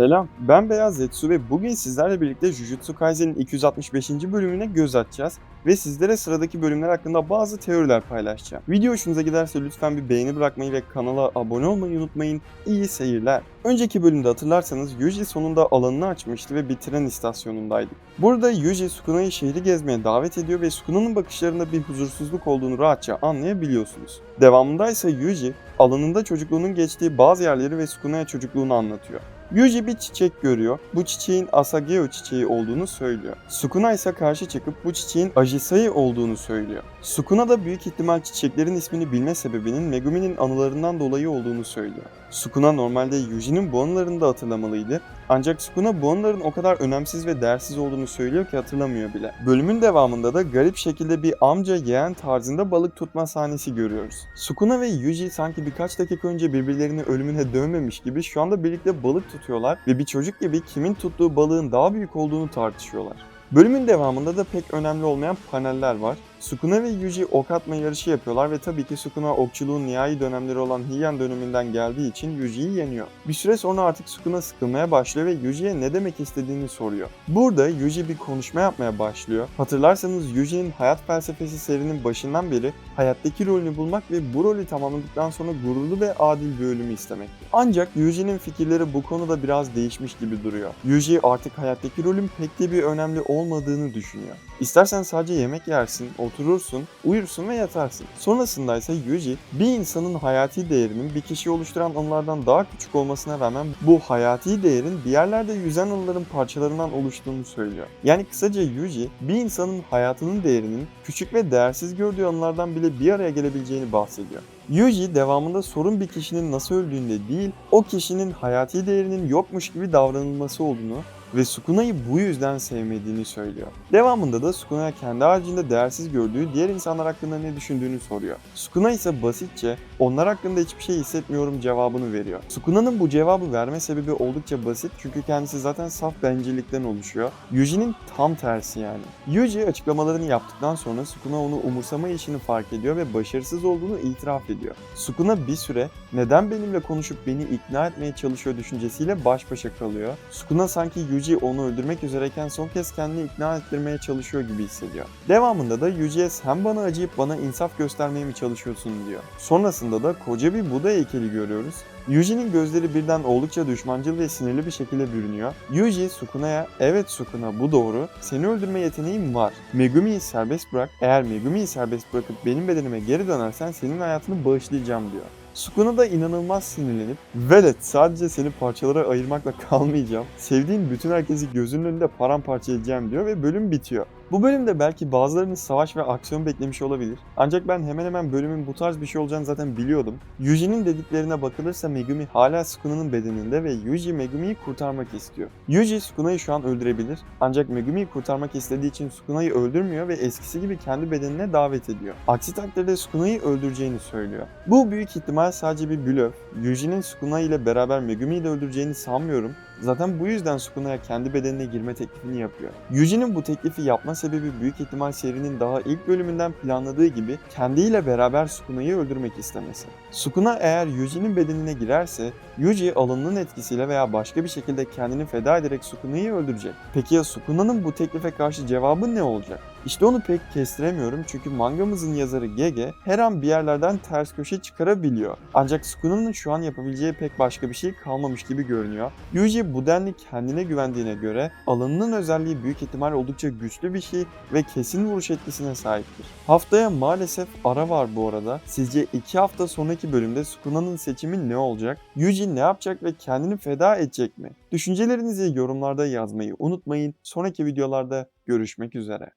Selam, ben Beyaz Zetsu ve bugün sizlerle birlikte Jujutsu Kaisen'in 265. bölümüne göz atacağız ve sizlere sıradaki bölümler hakkında bazı teoriler paylaşacağım. Video hoşunuza giderse lütfen bir beğeni bırakmayı ve kanala abone olmayı unutmayın. İyi seyirler. Önceki bölümde hatırlarsanız Yuji sonunda alanını açmıştı ve bir tren istasyonundaydı. Burada Yuji Sukuna'yı şehri gezmeye davet ediyor ve Sukuna'nın bakışlarında bir huzursuzluk olduğunu rahatça anlayabiliyorsunuz. Devamında ise Yuji alanında çocukluğunun geçtiği bazı yerleri ve Sukuna'ya çocukluğunu anlatıyor. Yuji bir çiçek görüyor. Bu çiçeğin Asageo çiçeği olduğunu söylüyor. Sukuna ise karşı çıkıp bu çiçeğin Ajisai olduğunu söylüyor. Sukuna da büyük ihtimal çiçeklerin ismini bilme sebebinin Megumi'nin anılarından dolayı olduğunu söylüyor. Sukuna normalde Yuji'nin bu anılarını da hatırlamalıydı. Ancak Sukuna bu anıların o kadar önemsiz ve değersiz olduğunu söylüyor ki hatırlamıyor bile. Bölümün devamında da garip şekilde bir amca yeğen tarzında balık tutma sahnesi görüyoruz. Sukuna ve Yuji sanki birkaç dakika önce birbirlerini ölümüne dövmemiş gibi şu anda birlikte balık tutuyorlar ve bir çocuk gibi kimin tuttuğu balığın daha büyük olduğunu tartışıyorlar. Bölümün devamında da pek önemli olmayan paneller var. Sukuna ve Yuji ok atma yarışı yapıyorlar ve tabii ki Sukuna okçuluğun nihai dönemleri olan Heian döneminden geldiği için Yuji'yi yeniyor. Bir süre sonra artık Sukuna sıkılmaya başlıyor ve Yuji'ye ne demek istediğini soruyor. Burada Yuji bir konuşma yapmaya başlıyor. Hatırlarsanız Yuji'nin hayat felsefesi serinin başından beri hayattaki rolünü bulmak ve bu rolü tamamladıktan sonra gururlu ve adil bir ölümü istemekti. Ancak Yuji'nin fikirleri bu konuda biraz değişmiş gibi duruyor. Yuji artık hayattaki rolün pek de bir önemli olmadığını düşünüyor. İstersen sadece yemek yersin, oturursun, uyursun ve yatarsın. Sonrasında ise Yuji, bir insanın hayati değerinin bir kişiyi oluşturan anılardan daha küçük olmasına rağmen bu hayati değerin bir yerlerde yüzen anıların parçalarından oluştuğunu söylüyor. Yani kısaca Yuji, bir insanın hayatının değerinin küçük ve değersiz gördüğü anılardan bile bir araya gelebileceğini bahsediyor. Yuji devamında sorun bir kişinin nasıl öldüğünde değil, o kişinin hayati değerinin yokmuş gibi davranılması olduğunu ve Sukuna'yı bu yüzden sevmediğini söylüyor. Devamında da Sukuna'ya kendi haricinde değersiz gördüğü diğer insanlar hakkında ne düşündüğünü soruyor. Sukuna ise basitçe onlar hakkında hiçbir şey hissetmiyorum cevabını veriyor. Sukuna'nın bu cevabı verme sebebi oldukça basit çünkü kendisi zaten saf bencillikten oluşuyor. Yuji'nin tam tersi yani. Yuji açıklamalarını yaptıktan sonra Sukuna onu umursama işini fark ediyor ve başarısız olduğunu itiraf ediyor. Sukuna bir süre neden benimle konuşup beni ikna etmeye çalışıyor düşüncesiyle baş başa kalıyor. Sukuna sanki Yuji onu öldürmek üzereyken son kez kendini ikna ettirmeye çalışıyor gibi hissediyor. Devamında da Yuji'ye sen bana acıyıp bana insaf göstermeye mi çalışıyorsun diyor. Sonrasında da koca bir Buda heykeli görüyoruz. Yuji'nin gözleri birden oldukça düşmancıl ve sinirli bir şekilde bürünüyor. Yuji Sukuna'ya evet Sukuna bu doğru seni öldürme yeteneğim var. Megumi'yi serbest bırak eğer Megumi'yi serbest bırakıp benim bedenime geri dönersen senin hayatını bağışlayacağım diyor. Sukuna da inanılmaz sinirlenip Velet sadece seni parçalara ayırmakla kalmayacağım. Sevdiğin bütün herkesi gözünün önünde paramparça edeceğim diyor ve bölüm bitiyor. Bu bölümde belki bazılarınız savaş ve aksiyon beklemiş olabilir. Ancak ben hemen hemen bölümün bu tarz bir şey olacağını zaten biliyordum. Yuji'nin dediklerine bakılırsa Megumi hala Sukuna'nın bedeninde ve Yuji Megumi'yi kurtarmak istiyor. Yuji Sukuna'yı şu an öldürebilir ancak Megumi'yi kurtarmak istediği için Sukuna'yı öldürmüyor ve eskisi gibi kendi bedenine davet ediyor. Aksi takdirde Sukuna'yı öldüreceğini söylüyor. Bu büyük ihtimal sadece bir blöf. Yuji'nin Sukuna ile beraber Megumi'yi de öldüreceğini sanmıyorum. Zaten bu yüzden Sukuna'ya kendi bedenine girme teklifini yapıyor. Yuji'nin bu teklifi yapma sebebi büyük ihtimal serinin daha ilk bölümünden planladığı gibi kendiyle beraber Sukuna'yı öldürmek istemesi. Sukuna eğer Yuji'nin bedenine girerse Yuji alınının etkisiyle veya başka bir şekilde kendini feda ederek Sukuna'yı öldürecek. Peki ya Sukuna'nın bu teklife karşı cevabı ne olacak? İşte onu pek kestiremiyorum çünkü mangamızın yazarı Gege her an bir yerlerden ters köşe çıkarabiliyor. Ancak Sukuna'nın şu an yapabileceği pek başka bir şey kalmamış gibi görünüyor. Yuji bu denli kendine güvendiğine göre alanının özelliği büyük ihtimal oldukça güçlü bir şey ve kesin vuruş etkisine sahiptir. Haftaya maalesef ara var bu arada. Sizce 2 hafta sonraki bölümde Sukuna'nın seçimi ne olacak? Yuji ne yapacak ve kendini feda edecek mi? Düşüncelerinizi yorumlarda yazmayı unutmayın. Sonraki videolarda görüşmek üzere.